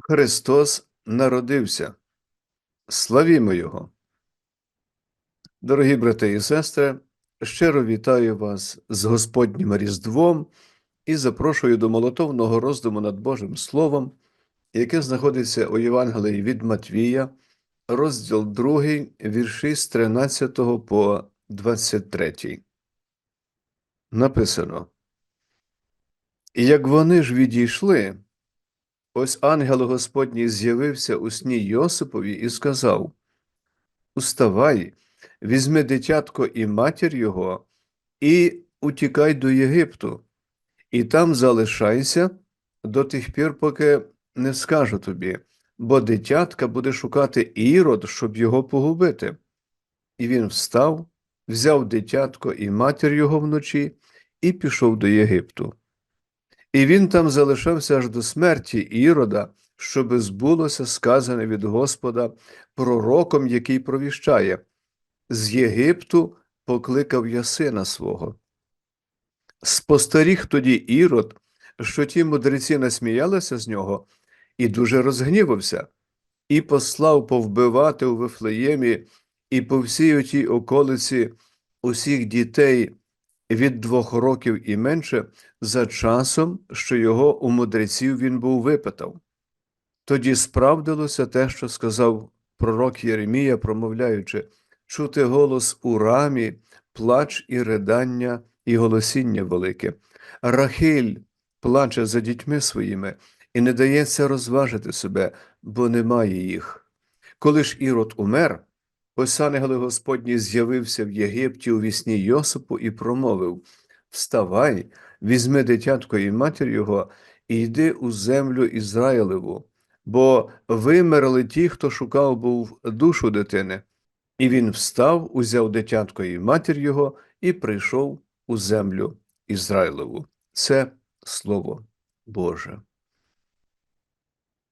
Христос народився. Славімо Його! Дорогі брати і сестри, щиро вітаю вас з Господнім Різдвом і запрошую до молотовного роздуму над Божим Словом, яке знаходиться у Євангелії від Матвія, розділ 2, вірші з 13 по 23. Написано. І як вони ж відійшли, ось ангел Господній з'явився у сні Йосипові і сказав: Уставай, візьми дитятко і матір його, і утікай до Єгипту, і там залишайся до тих пір, поки не скажу тобі, бо дитятка буде шукати ірод, щоб його погубити. І він встав, взяв дитятко і матір його вночі, і пішов до Єгипту. І він там залишався аж до смерті Ірода, щоби збулося сказане від Господа пророком, який провіщає з Єгипту покликав я сина свого. Спостеріг тоді Ірод, що ті мудреці насміялися з нього, і дуже розгнівався, і послав повбивати у Вифлеємі і по всій отій околиці усіх дітей від двох років і менше за часом, що його у мудреців він був випитав. Тоді справдилося те, що сказав пророк Єремія, промовляючи чути голос у рамі, плач і ридання, і голосіння велике. Рахиль плаче за дітьми своїми і не дається розважити себе, бо немає їх. Коли ж Ірод умер, ось ангел Господній з'явився в Єгипті у вісні Йосипу і промовив Вставай, візьми дитятко і матір його, і йди у землю Ізраїлеву, бо вимерли ті, хто шукав був душу дитини. І він встав, узяв дитятко і матір його, і прийшов у землю Ізраїлеву. Це Слово Боже.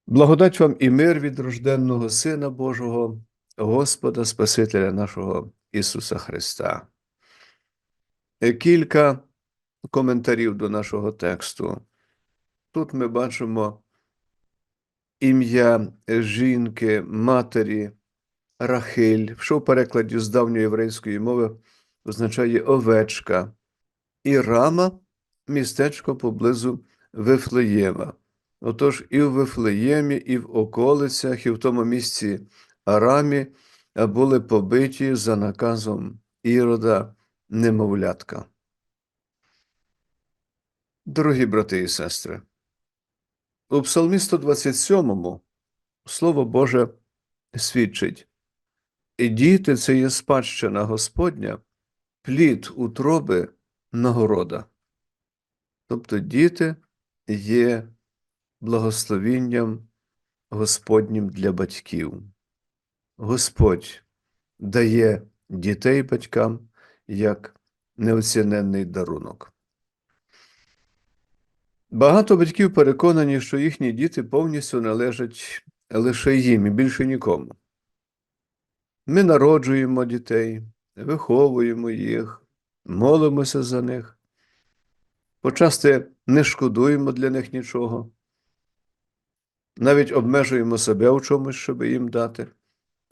Благодать вам і мир від рожденного Сина Божого, Господа Спасителя нашого Ісуса Христа. Е, Кілька коментарів до нашого тексту. Тут ми бачимо ім'я жінки, матері. Рахиль, що в перекладі з давньої єврейської мови означає овечка, і Рама містечко поблизу Вифлеєма. Отож, і в Вифлеємі, і в околицях, і в тому місці Арамі були побиті за наказом Ірода немовлятка. Дорогі брати і сестри, у Псалмі 127 Слово Боже свідчить. Діти це є спадщина Господня, плід утроби нагорода. Тобто діти є благословінням Господнім для батьків. Господь дає дітей батькам як неоціненний дарунок. Багато батьків переконані, що їхні діти повністю належать лише їм і більше нікому. Ми народжуємо дітей, виховуємо їх, молимося за них, почасти не шкодуємо для них нічого, навіть обмежуємо себе в чомусь, щоб їм дати.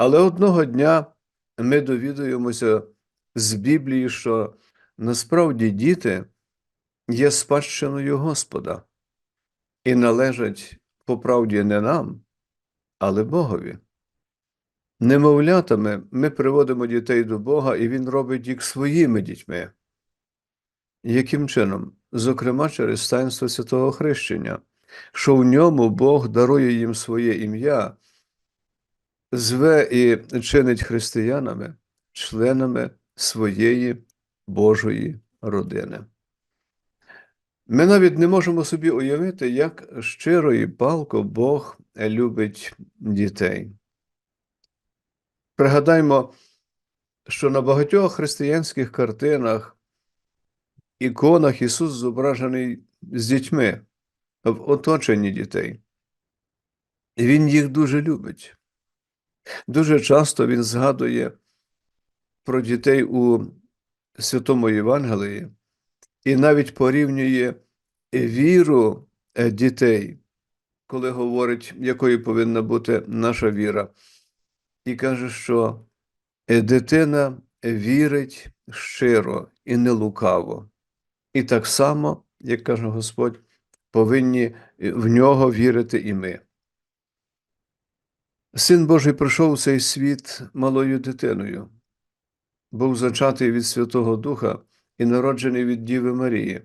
Але одного дня ми довідуємося з Біблії, що насправді діти є спадщиною Господа і належать по правді не нам, але Богові. Немовлятами ми приводимо дітей до Бога, і Він робить їх своїми дітьми. Яким чином? Зокрема, через таїнство святого хрещення, що в ньому Бог дарує їм своє ім'я, зве і чинить християнами, членами своєї Божої родини. Ми навіть не можемо собі уявити, як щиро і палко Бог любить дітей. Пригадаймо, що на багатьох християнських картинах, іконах Ісус зображений з дітьми в оточенні дітей. Він їх дуже любить. Дуже часто Він згадує про дітей у Святому Євангелії і навіть порівнює віру дітей коли говорить, якою повинна бути наша віра, і каже, що е, дитина вірить щиро і не лукаво. І так само, як каже Господь, повинні в нього вірити і ми. Син Божий прийшов у цей світ малою дитиною, був зачатий від Святого Духа і народжений від Діви Марії.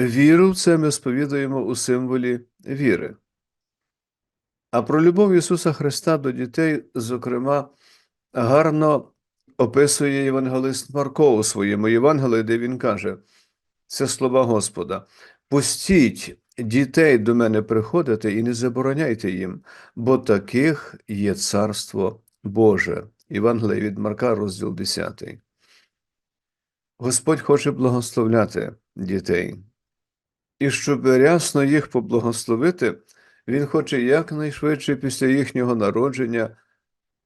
Віру в це ми сповідуємо у символі віри. А про любов Ісуса Христа до дітей, зокрема, гарно описує євангелист Марко у своєму Євангелії, де він каже: це слова Господа. Пустіть дітей до мене приходити і не забороняйте їм, бо таких є Царство Боже. Євангеліє від Марка, розділ 10. Господь хоче благословляти дітей. І щоб рясно їх поблагословити, Він хоче якнайшвидше після їхнього народження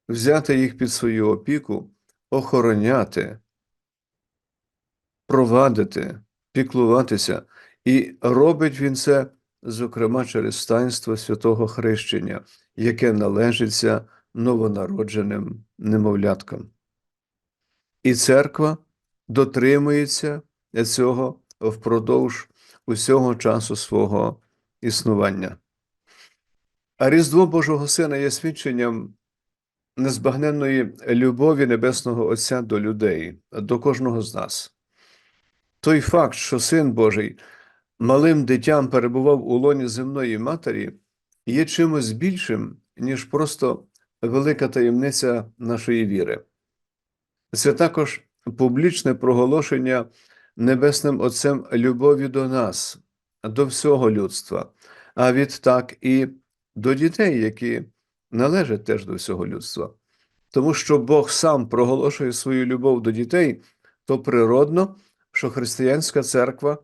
взяти їх під свою опіку, охороняти, провадити, піклуватися, і робить він це, зокрема, через таїнство святого хрещення, яке належиться новонародженим немовляткам. І церква дотримується цього впродовж усього часу свого існування. А Різдво Божого Сина є свідченням незбагненної любові Небесного Отця до людей, до кожного з нас. Той факт, що Син Божий малим дитям перебував у лоні земної матері, є чимось більшим, ніж просто велика таємниця нашої віри. Це також публічне проголошення Небесним Отцем любові до нас, до всього людства, а відтак і до дітей, які належать теж до всього людства. Тому що Бог сам проголошує свою любов до дітей, то природно, що християнська церква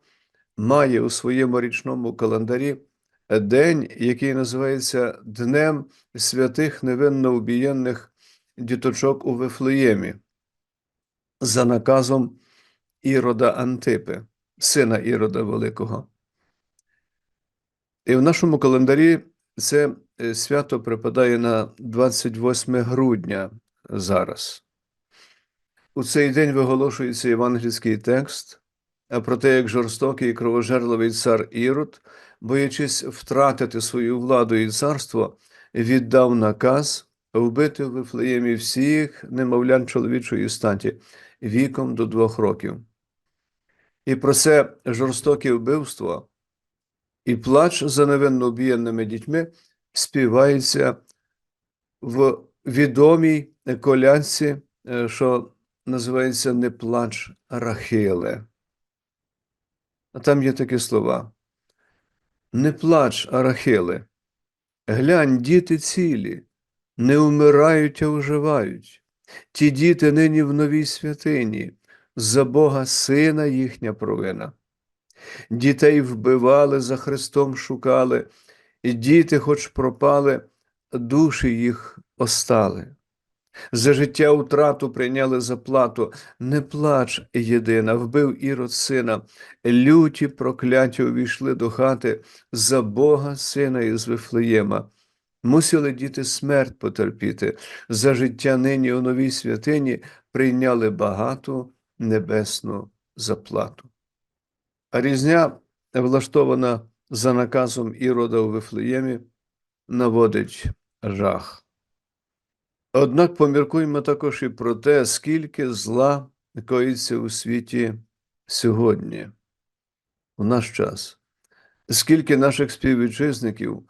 має у своєму річному календарі день, який називається Днем святих невинно убієнних діточок у Вифлеємі, за наказом Ірода Антипи, сина Ірода Великого. І в нашому календарі це е, свято припадає на 28 грудня зараз. У цей день виголошується євангельський текст про те, як жорстокий і кровожерливий цар Ірод, боячись втратити свою владу і царство, віддав наказ вбити в Вифлеємі всіх немовлян чоловічої статі віком до двох років. І про це жорстоке вбивство і плач за невинно об'єднаними дітьми співається в відомій колянці, е, що називається не плач Рахиле. А там є такі слова. Не плач, Арахиле, глянь, діти цілі, не вмирають, а оживають. Ті діти нині в новій святині, за Бога Сина їхня провина. Дітей вбивали, за Христом шукали, і діти, хоч пропали, душі їх остали. За життя утрату прийняли заплату, не плач єдина, вбив ірод сина, люті прокляття увійшли до хати за Бога сина із Вифлеєма. Мусили діти смерть потерпіти, за життя нині у новій святині прийняли багату небесну заплату. А різня, влаштована за наказом Ірода у Вифлеємі, наводить жах. Однак поміркуємо також і про те, скільки зла коїться у світі сьогодні, у наш час, скільки наших співвітчизників,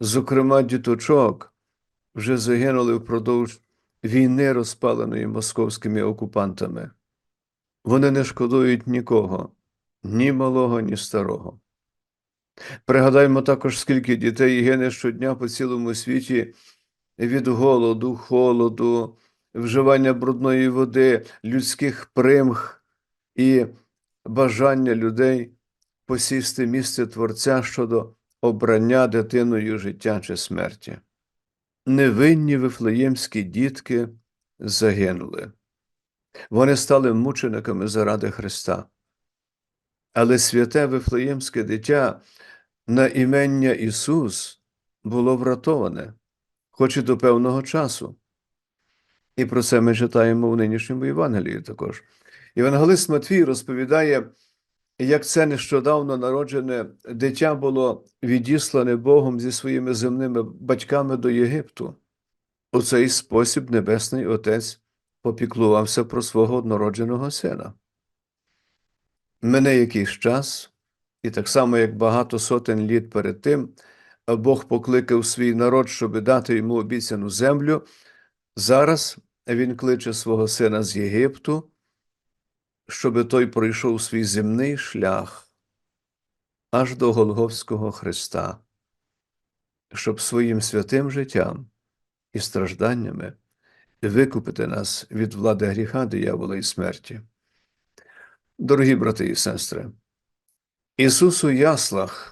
зокрема діточок, вже загинули впродовж війни, розпаленої московськими окупантами. Вони не шкодують нікого, ні малого, ні старого. Пригадаймо також, скільки дітей гине щодня по цілому світі від голоду, холоду, вживання брудної води, людських примх і бажання людей посісти місце Творця щодо обрання дитиною життя чи смерті. Невинні вифлеємські дітки загинули. Вони стали мучениками заради Христа. Але святе вифлеємське дитя на імення Ісус було врятоване, хоч і до певного часу. І про це ми читаємо у нинішньому Євангелії також. Євангелист Матвій розповідає, як це нещодавно народжене дитя було відіслане Богом зі своїми земними батьками до Єгипту. У цей спосіб Небесний Отець попіклувався про свого однородженого сина. Мене якийсь час, і так само, як багато сотень літ перед тим, Бог покликав свій народ, щоб дати йому обіцяну землю. Зараз він кличе свого сина з Єгипту, щоб той пройшов свій земний шлях аж до Голговського Христа, щоб своїм святим життям і стражданнями викупити нас від влади гріха, диявола і смерті. Дорогі брати і сестри, Ісус у яслах,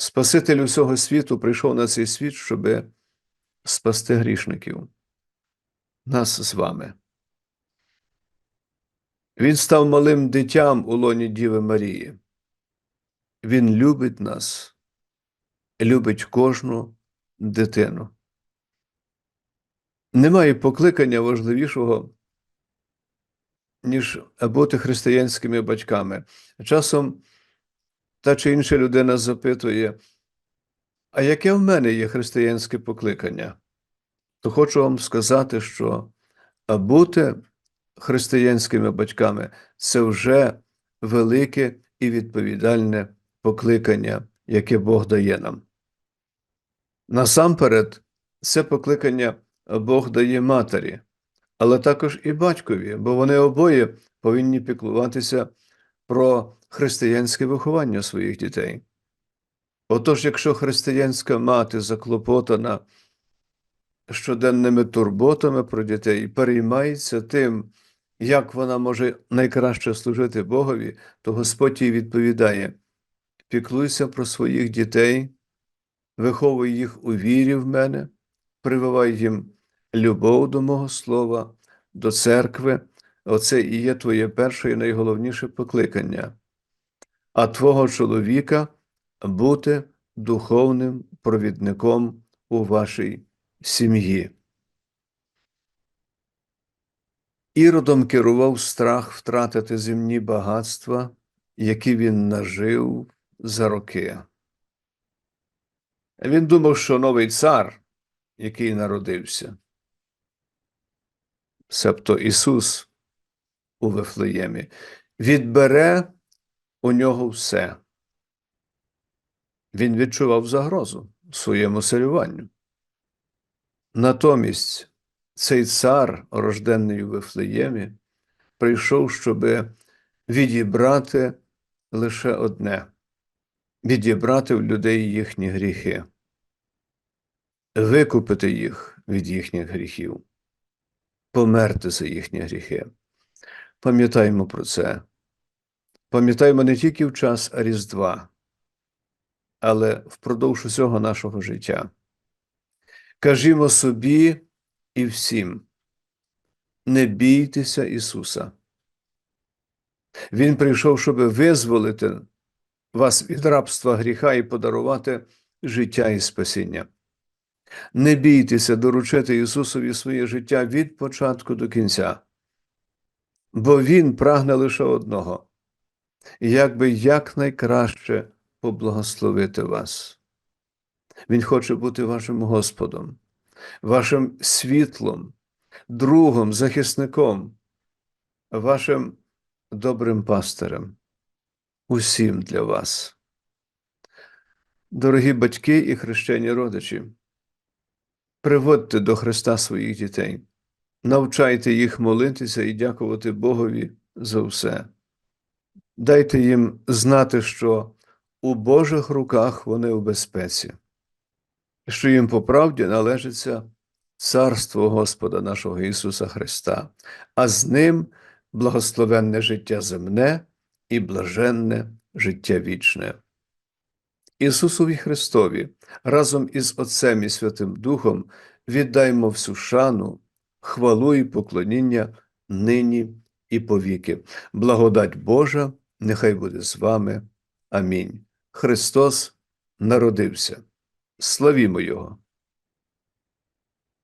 Спаситель усього світу, прийшов на цей світ, щоб спасти грішників, нас з вами. Він став малим дитям у лоні Діви Марії. Він любить нас, любить кожну дитину. Немає покликання важливішого, ніж бути християнськими батьками. Часом та чи інша людина запитує, а яке в мене є християнське покликання? То хочу вам сказати, що бути християнськими батьками це вже велике і відповідальне покликання, яке Бог дає нам. Насамперед, це покликання Бог дає матері, але також і батькові, бо вони обоє повинні піклуватися про християнське виховання своїх дітей. Отож, якщо християнська мати заклопотана щоденними турботами про дітей переймається тим, як вона може найкраще служити Богові, то Господь їй відповідає: піклуйся про своїх дітей, виховуй їх у вірі в мене, прививай їм любов до мого слова, до церкви. Оце і є твоє перше і найголовніше покликання, а твого чоловіка бути духовним провідником у вашій сім'ї. Іродом керував страх втратити земні багатства, які він нажив за роки. Він думав, що новий цар, який народився, себто Ісус у Вифлеємі, відбере у нього все. Він відчував загрозу своєму царюванню. Натомість цей цар, рожденний у Вифлеємі, прийшов, щоб відібрати лише одне відібрати в людей їхні гріхи, викупити їх від їхніх гріхів, померти за їхні гріхи. Пам'ятаємо про це. Пам'ятаємо не тільки в час Різдва, але впродовж усього нашого життя. Кажімо собі і всім, не бійтеся Ісуса. Він прийшов, щоб визволити вас від рабства гріха і подарувати життя і спасіння. Не бійтеся доручити Ісусові своє життя від початку до кінця, бо Він прагне лише одного, як би якнайкраще поблагословити вас. Він хоче бути вашим Господом, вашим світлом, другом, захисником, вашим добрим пастирем. Усім для вас. Дорогі батьки і хрещені родичі, приводьте до Христа своїх дітей, навчайте їх молитися і дякувати Богові за все. Дайте їм знати, що у Божих руках вони у безпеці, що їм по правді належиться Царство Господа нашого Ісуса Христа, а з Ним благословенне життя земне і блаженне життя вічне. Ісусові Христові разом із Отцем і Святим Духом віддаймо всю шану, хвалу і поклоніння нині і повіки. Благодать Божа, нехай буде з вами. Амінь. Христос народився. Славімо Його!